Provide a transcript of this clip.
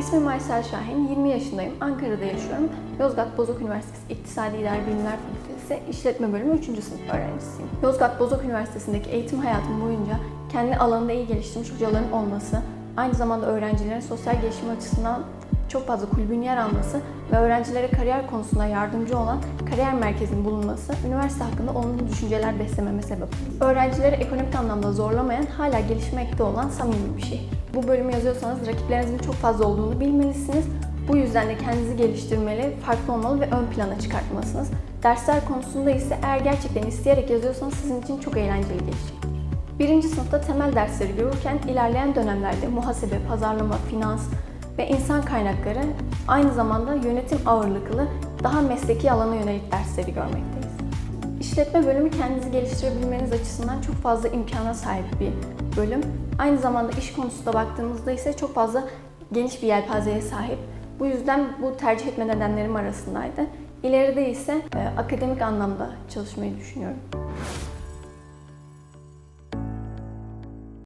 İsmim Aysel Şahin, 20 yaşındayım, Ankara'da yaşıyorum. Yozgat Bozok Üniversitesi İktisadi İdari Bilimler Fakültesi İşletme Bölümü 3. sınıf öğrencisiyim. Yozgat Bozok Üniversitesi'ndeki eğitim hayatım boyunca kendi alanında iyi geliştirmiş hocaların olması, aynı zamanda öğrencilerin sosyal gelişim açısından çok fazla kulübün yer alması ve öğrencilere kariyer konusunda yardımcı olan kariyer merkezinin bulunması üniversite hakkında olumlu düşünceler beslememe sebep. Öğrencileri ekonomik anlamda zorlamayan, hala gelişmekte olan samimi bir şey. Bu bölümü yazıyorsanız rakiplerinizin çok fazla olduğunu bilmelisiniz. Bu yüzden de kendinizi geliştirmeli, farklı olmalı ve ön plana çıkartmalısınız. Dersler konusunda ise eğer gerçekten isteyerek yazıyorsanız sizin için çok eğlenceli geçecektir. Birinci sınıfta temel dersleri görürken ilerleyen dönemlerde muhasebe, pazarlama, finans ve insan kaynakları aynı zamanda yönetim ağırlıklı daha mesleki alana yönelik dersleri görmekteyiz. İşletme bölümü kendinizi geliştirebilmeniz açısından çok fazla imkana sahip bir bölüm. Aynı zamanda iş konusunda baktığımızda ise çok fazla geniş bir yelpazeye sahip. Bu yüzden bu tercih etme nedenlerim arasındaydı. İleride ise e, akademik anlamda çalışmayı düşünüyorum.